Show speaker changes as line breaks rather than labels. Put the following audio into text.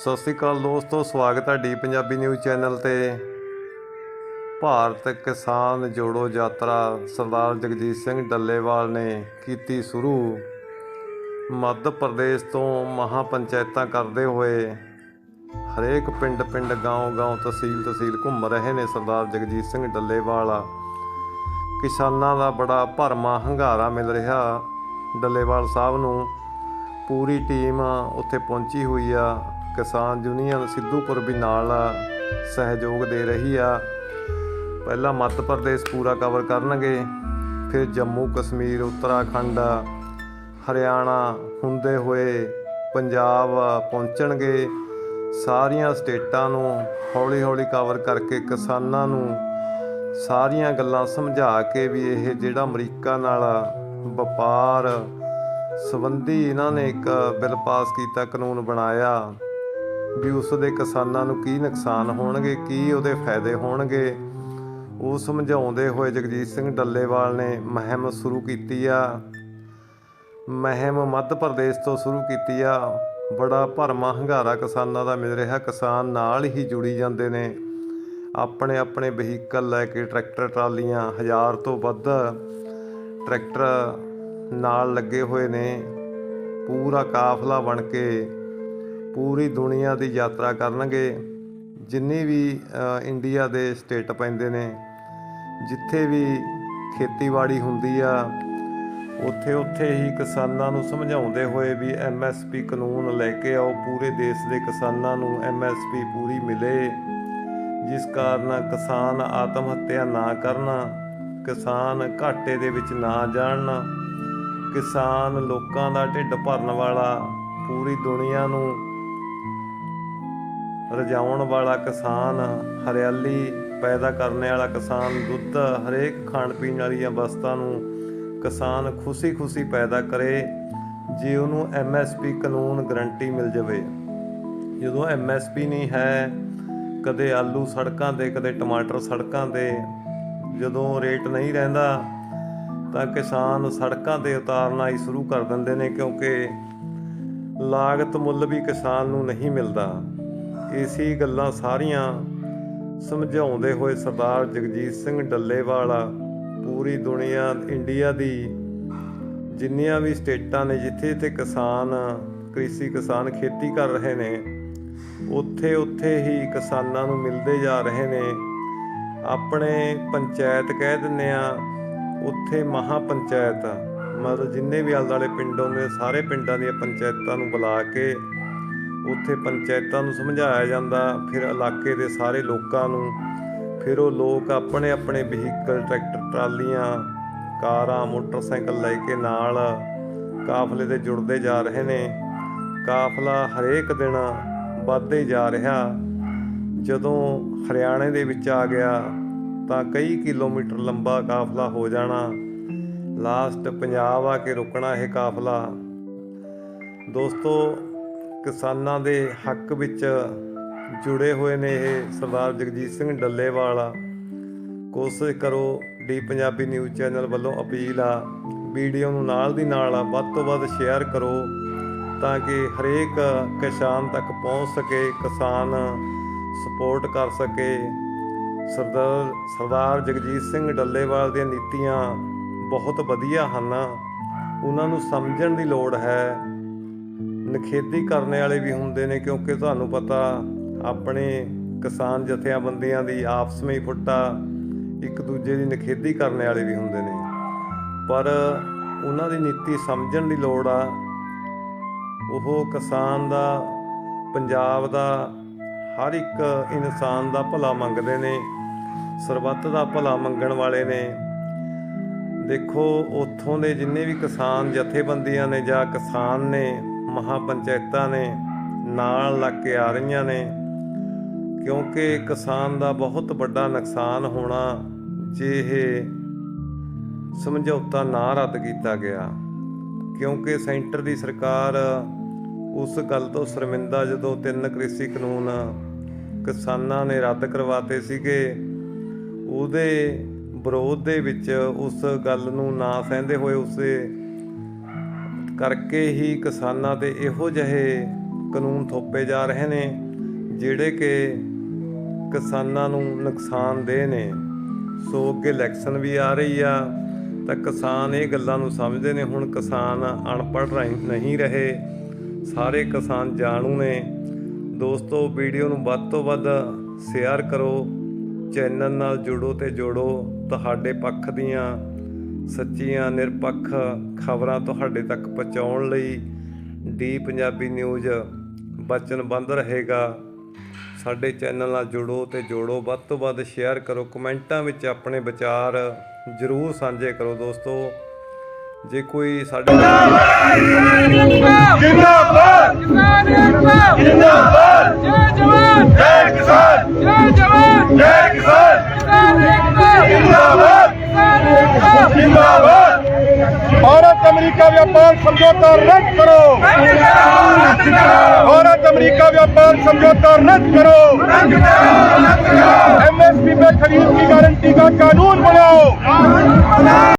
ਸਤਿ ਸ੍ਰੀ ਅਕਾਲ ਦੋਸਤੋ, ਸਵਾਗਤ ਹੈ ਡੀ ਪੰਜਾਬੀ ਨਿਊਜ਼ ਚੈਨਲ ਤੇ। ਭਾਰਤ ਕਿਸਾਨ ਜੋੜੋ ਯਾਤਰਾ ਸਰਦਾਰ ਜਗਜੀਤ ਸਿੰਘ ਡੱਲੇਵਾਲ ਨੇ ਕੀਤੀ ਸ਼ੁਰੂ। ਮੱਧ ਪ੍ਰਦੇਸ਼ ਤੋਂ ਮਹਾ ਪੰਚਾਇਤਾਂ ਕਰਦੇ ਹੋਏ ਹਰੇਕ ਪਿੰਡ ਪਿੰਡ ਗਾঁव ਗਾঁव ਤਹਿਸੀਲ ਤਹਿਸੀਲ ਘੁੰਮ ਰਹੇ ਨੇ ਸਰਦਾਰ ਜਗਜੀਤ ਸਿੰਘ ਡੱਲੇਵਾਲ। ਕਿਸਾਨਾਂ ਦਾ ਬੜਾ ਭਰਮਾ ਹੰਗਾਰਾ ਮਿਲ ਰਿਹਾ ਡੱਲੇਵਾਲ ਸਾਹਿਬ ਨੂੰ। ਪੂਰੀ ਟੀਮ ਉੱਥੇ ਪਹੁੰਚੀ ਹੋਈ ਆ। ਕਿਸਾਨ ਯੂਨੀਅਨ ਸਿੱਧੂਪੁਰ ਵੀ ਨਾਲ ਸਹਿਯੋਗ ਦੇ ਰਹੀ ਆ। ਪਹਿਲਾਂ ਮੱਧ ਪ੍ਰਦੇਸ਼ ਪੂਰਾ ਕਵਰ ਕਰਨਗੇ, ਫਿਰ ਜੰਮੂ, ਕਸ਼ਮੀਰ, ਉੱਤਰਾਖੰਡ, ਹਰਿਆਣਾ ਹੁੰਦੇ ਹੋਏ ਪੰਜਾਬ ਪਹੁੰਚਣਗੇ। ਸਾਰੀਆਂ ਸਟੇਟਾਂ ਨੂੰ ਹੌਲੀ-ਹੌਲੀ ਕਵਰ ਕਰਕੇ ਕਿਸਾਨਾਂ ਨੂੰ ਸਾਰੀਆਂ ਗੱਲਾਂ ਸਮਝਾ ਕੇ ਵੀ ਇਹ ਜਿਹੜਾ ਅਮਰੀਕਾ ਨਾਲ ਵਪਾਰ ਸੰਬੰਧੀ ਇਹਨਾਂ ਨੇ ਇੱਕ ਬਿੱਲ ਪਾਸ ਕੀਤਾ, ਕਾਨੂੰਨ ਬਣਾਇਆ। ਵੀ ਉਸ ਦੇ ਕਿਸਾਨਾਂ ਨੂੰ ਕੀ ਨੁਕਸਾਨ ਹੋਣਗੇ, ਕੀ ਉਹਦੇ ਫਾਇਦੇ ਹੋਣਗੇ। ਉਹ ਸਮਝਾਉਂਦੇ ਹੋਏ ਜਗਜੀਤ ਸਿੰਘ ਡੱਲੇਵਾਲ ਨੇ ਮਹਿਮ ਸ਼ੁਰੂ ਕੀਤੀ ਆ। ਮਹਿਮ ਮੱਧ ਪ੍ਰਦੇਸ਼ ਤੋਂ ਸ਼ੁਰੂ ਕੀਤੀ ਆ। ਬੜਾ ਭਰਮਾ ਹੰਗਾਰਾ ਕਿਸਾਨਾਂ ਦਾ ਮਿਲ ਰਿਹਾ। ਕਿਸਾਨ ਨਾਲ ਹੀ ਜੁੜੀ ਜਾਂਦੇ ਨੇ। ਆਪਣੇ ਆਪਣੇ ਵਹੀਕਲ ਲੈ ਕੇ ਟਰੈਕਟਰ ਟਰਾਲੀਆਂ ਹਜ਼ਾਰ ਤੋਂ ਵੱਧ ਟਰੈਕਟਰ ਨਾਲ ਲੱਗੇ ਹੋਏ ਨੇ। ਪੂਰਾ ਕਾਫਲਾ ਬਣ ਕੇ ਪੂਰੀ ਦੁਨੀਆ ਦੀ ਯਾਤਰਾ ਕਰਨਗੇ। ਜਿੰਨੀ ਵੀ ਇੰਡੀਆ ਦੇ ਸਟੇਟ ਪੈਂਦੇ ਨੇ, ਜਿੱਥੇ ਵੀ ਖੇਤੀਬਾੜੀ ਹੁੰਦੀ ਆ ਉੱਥੇ ਉੱਥੇ ਹੀ ਕਿਸਾਨਾਂ ਨੂੰ ਸਮਝਾਉਂਦੇ ਹੋਏ ਵੀ ਐਮਐਸਪੀ ਕਾਨੂੰਨ ਲੈ ਕੇ ਆਓ, ਪੂਰੇ ਦੇਸ਼ ਦੇ ਕਿਸਾਨਾਂ ਨੂੰ ਐਮਐਸਪੀ ਪੂਰੀ ਮਿਲੇ। ਜਿਸ ਕਾਰਨ ਕਿਸਾਨ ਆਤਮ ਹੱਤਿਆ ਨਾ ਕਰਨ, ਕਿਸਾਨ ਘਾਟੇ ਦੇ ਵਿੱਚ ਨਾ ਜਾਣ, ਕਿਸਾਨ ਲੋਕਾਂ ਦਾ ਢਿੱਡ ਭਰਨ ਵਾਲਾ ਪੂਰੀ ਦੁਨੀਆ ਨੂੰ ਰਜਾਉਣ ਵਾਲਾ ਕਿਸਾਨ, ਹਰਿਆਲੀ ਪੈਦਾ ਕਰਨ ਵਾਲਾ ਕਿਸਾਨ, ਦੁੱਧ ਹਰੇਕ ਖਾਣ ਪੀਣ ਵਾਲੀਆਂ ਵਸਤਾਂ ਨੂੰ ਕਿਸਾਨ ਖੁਸ਼ੀ-ਖੁਸ਼ੀ ਪੈਦਾ ਕਰੇ, ਜੇ ਉਹਨੂੰ ਐਮਐਸਪੀ ਕਾਨੂੰਨ ਗਰੰਟੀ ਮਿਲ ਜਾਵੇ। ਜਦੋਂ ਐਮਐਸਪੀ ਨਹੀਂ ਹੈ, ਕਦੇ ਆਲੂ ਸੜਕਾਂ ਤੇ, ਕਦੇ ਟਮਾਟਰ ਸੜਕਾਂ ਤੇ, ਜਦੋਂ ਰੇਟ ਨਹੀਂ ਰਹਿੰਦਾ, ਤਾਂ ਕਿਸਾਨ ਸੜਕਾਂ ਤੇ ਉਤਾਰਨਾ ਹੀ ਸ਼ੁਰੂ ਕਰ ਦਿੰਦੇ ਨੇ, ਕਿਉਂਕਿ ਲਾਗਤ ਮੁੱਲ ਵੀ ਕਿਸਾਨ ਨੂੰ ਨਹੀਂ ਮਿਲਦਾ। ਇਸੀ ਗੱਲਾਂ ਸਾਰੀਆਂ ਸਮਝਾਉਂਦੇ ਹੋਏ ਸਰਦਾਰ ਜਗਜੀਤ ਸਿੰਘ ਡੱਲੇਵਾਲ ਪੂਰੀ ਦੁਨੀਆ, ਇੰਡੀਆ ਦੀ ਜਿੰਨੀਆਂ ਵੀ ਸਟੇਟਾਂ ਨੇ, ਜਿੱਥੇ ਜਿੱਥੇ ਕਿਸਾਨ, ਕ੍ਰਿਸ਼ੀ ਕਿਸਾਨ ਖੇਤੀ ਕਰ ਰਹੇ ਨੇ, ਉੱਥੇ ਉੱਥੇ ਹੀ ਕਿਸਾਨਾਂ ਨੂੰ ਮਿਲਦੇ ਜਾ ਰਹੇ ਨੇ। ਆਪਣੇ ਪੰਚਾਇਤ ਕਹਿ ਦਿੰਨੇ ਆ ਉੱਥੇ ਮਹਾ ਪੰਚਾਇਤ ਮਤਲਬ ਜਿੰਨੇ ਵੀ ਆਲੇ ਦੁਆਲੇ ਪਿੰਡ ਹੁੰਦੇ ਸਾਰੇ ਪਿੰਡਾਂ ਦੀਆਂ ਪੰਚਾਇਤਾਂ ਨੂੰ ਬੁਲਾ ਕੇ ਉੱਥੇ ਪੰਚਾਇਤਾਂ ਨੂੰ ਸਮਝਾਇਆ ਜਾਂਦਾ, ਫਿਰ ਇਲਾਕੇ ਦੇ ਸਾਰੇ ਲੋਕਾਂ ਨੂੰ, ਫਿਰ ਉਹ ਲੋਕ ਆਪਣੇ ਆਪਣੇ ਵਹੀਕਲ ਟਰੈਕਟਰ, ਟਰਾਲੀਆਂ, ਕਾਰਾਂ, ਮੋਟਰਸਾਈਕਲ ਲੈ ਕੇ ਨਾਲ ਕਾਫਲੇ ਤੇ ਜੁੜਦੇ ਜਾ ਰਹੇ ਨੇ। ਕਾਫਲਾ ਹਰੇਕ ਦਿਨ ਵੱਧਦੇ ਜਾ ਰਿਹਾ। ਜਦੋਂ ਹਰਿਆਣੇ ਦੇ ਵਿੱਚ ਆ ਗਿਆ, ਤਾਂ ਕਈ ਕਿਲੋਮੀਟਰ ਲੰਬਾ ਕਾਫਲਾ ਹੋ ਜਾਣਾ। ਲਾਸਟ ਪੰਜਾਬ ਆ ਕੇ ਰੁਕਣਾ ਇਹ ਕਾਫਲਾ। ਦੋਸਤੋ ਕਿਸਾਨਾਂ ਦੇ ਹੱਕ ਵਿੱਚ ਜੁੜੇ ਹੋਏ ਨੇ ਇਹ ਸਰਦਾਰ ਜਗਜੀਤ ਸਿੰਘ ਡੱਲੇਵਾਲ। ਕੋਸ਼ਿਸ਼ ਕਰੋ, ਡੀ ਪੰਜਾਬੀ ਨਿਊਜ਼ ਚੈਨਲ ਵੱਲੋਂ ਅਪੀਲ ਆ, ਵੀਡੀਓ ਨੂੰ ਨਾਲ ਦੀ ਨਾਲ ਵੱਧ ਤੋਂ ਵੱਧ ਸ਼ੇਅਰ ਕਰੋ ਤਾਂ ਕਿ ਹਰੇਕ ਕਿਸਾਨ ਤੱਕ ਪਹੁੰਚ ਸਕੇ, ਕਿਸਾਨ ਸਪੋਰਟ ਕਰ ਸਕੇ। ਸਰਦਾਰ ਸਰਦਾਰ ਜਗਜੀਤ ਸਿੰਘ ਡੱਲੇਵਾਲ ਦੀਆਂ ਨੀਤੀਆਂ ਬਹੁਤ ਵਧੀਆ ਹਨ। ਉਹਨਾਂ ਨੂੰ ਸਮਝਣ ਦੀ ਲੋੜ ਹੈ। ਨਖੇਦੀ ਕਰਨ ਵਾਲੇ ਵੀ ਹੁੰਦੇ ਨੇ ਕਿਉਂਕਿ ਤੁਹਾਨੂੰ ਪਤਾ ਆਪਣੇ ਕਿਸਾਨ ਜਥੇਬੰਦੀਆਂ ਦੀ ਆਪਸ ਵਿੱਚ ਫੁੱਟਾ ਇੱਕ ਦੂਜੇ ਦੀ ਨਖੇਦੀ ਕਰਨ ਵਾਲੇ ਵੀ ਹੁੰਦੇ ਨੇ। ਪਰ ਉਹਨਾਂ ਦੀ ਨੀਤੀ ਸਮਝਣ ਦੀ ਲੋੜ ਆ। ਉਹ ਕਿਸਾਨ ਦਾ, ਪੰਜਾਬ ਦਾ, ਹਰ ਇੱਕ ਇਨਸਾਨ ਦਾ ਭਲਾ ਮੰਗਦੇ ਨੇ, ਸਰਬੱਤ ਦਾ ਭਲਾ ਮੰਗਣ ਵਾਲੇ ਨੇ। ਦੇਖੋ, ਉੱਥੋਂ ਦੇ ਜਿੰਨੇ ਵੀ ਕਿਸਾਨ ਜਥੇਬੰਦੀਆਂ ਨੇ ਜਾਂ ਕਿਸਾਨ ਨੇ ਮਹਾ ਪੰਚਾਇਤਾਂ ਨੇ ਨਾਲ ਲੱਗ ਕੇ ਆ ਰਹੀਆਂ ਨੇ। ਕਿਉਂਕਿ ਕਿਸਾਨ ਦਾ ਬਹੁਤ ਵੱਡਾ ਨੁਕਸਾਨ ਹੋਣਾ, ਜੇ ਇਹ ਸਮਝੌਤਾ ਨਾ ਰੱਦ ਕੀਤਾ ਗਿਆ। ਕਿਉਂਕਿ ਸੈਂਟਰ ਦੀ ਸਰਕਾਰ ਉਸ ਗੱਲ ਤੋਂ ਸ਼ਰਮਿੰਦਾ ਜਦੋਂ ਤਿੰਨ ਕ੍ਰਿਸ਼ੀ ਕਾਨੂੰਨ ਕਿਸਾਨਾਂ ਨੇ ਰੱਦ ਕਰਵਾਤੇ ਸੀਗੇ, ਉਹਦੇ ਵਿਰੋਧ ਦੇ ਵਿੱਚ ਉਸ ਗੱਲ ਨੂੰ ਨਾ ਸਹਿੰਦੇ ਹੋਏ ਉਸੇ ਕਰਕੇ ਹੀ ਕਿਸਾਨਾਂ ਤੇ ਇਹੋ ਜਿਹੇ ਕਾਨੂੰਨ ਥੋਪੇ ਜਾ ਰਹੇ ਨੇ, ਜਿਹੜੇ ਕਿ ਕਿਸਾਨਾਂ ਨੂੰ ਨੁਕਸਾਨਦੇਹ ਨੇ। ਸੋ ਅੱਗੇ ਇਲੈਕਸ਼ਨ ਵੀ ਆ ਰਹੀ ਆ, ਤਾਂ ਕਿਸਾਨ ਇਹ ਗੱਲਾਂ ਨੂੰ ਸਮਝਦੇ ਨੇ, ਹੁਣ ਕਿਸਾਨ ਅਨਪੜ੍ਹ ਰਹਿ- ਨਹੀਂ ਰਹੇ। ਸਾਰੇ ਕਿਸਾਨ ਜਾਣੂ ਨੇ। ਦੋਸਤੋ, ਵੀਡੀਓ ਨੂੰ ਵੱਧ ਤੋਂ ਵੱਧ ਸ਼ੇਅਰ ਕਰੋ ਚੈਨਲ ਨਾਲ ਜੁੜੋ ਤੇ ਜੋੜੋ। ਤੁਹਾਡੇ ਪੱਖ ਦੀਆਂ ਸੱਚੀਆਂ ਨਿਰਪੱਖ ਖਬਰਾਂ ਤੁਹਾਡੇ ਤੱਕ ਪਹੁੰਚਾਉਣ ਲਈ ਡੀ ਪੰਜਾਬੀ ਨਿਊਜ਼ ਵਚਨਬੰਦ ਰਹੇਗਾ। ਸਾਡੇ ਚੈਨਲ ਨਾਲ ਜੁੜੋ ਤੇ ਜੋੜੋ। ਵੱਧ ਤੋਂ ਵੱਧ ਸ਼ੇਅਰ ਕਰੋ। ਕਮੈਂਟਾਂ ਵਿੱਚ ਆਪਣੇ ਵਿਚਾਰ ਜ਼ਰੂਰ ਸਾਂਝੇ ਕਰੋ ਦੋਸਤੋ। ਜੇ ਕੋਈ ਸਾਡੇ
ਜਿੰਦਾਬਾਦ! ਕਿਸਾਨ ਜਿੰਦਾਬਾਦ!
व्यापार समझौता रद्द करो भारत अमेरिका व्यापार समझौता रद्द करो एमएसपी पे खरीद की गारंटी का कानून बनाओ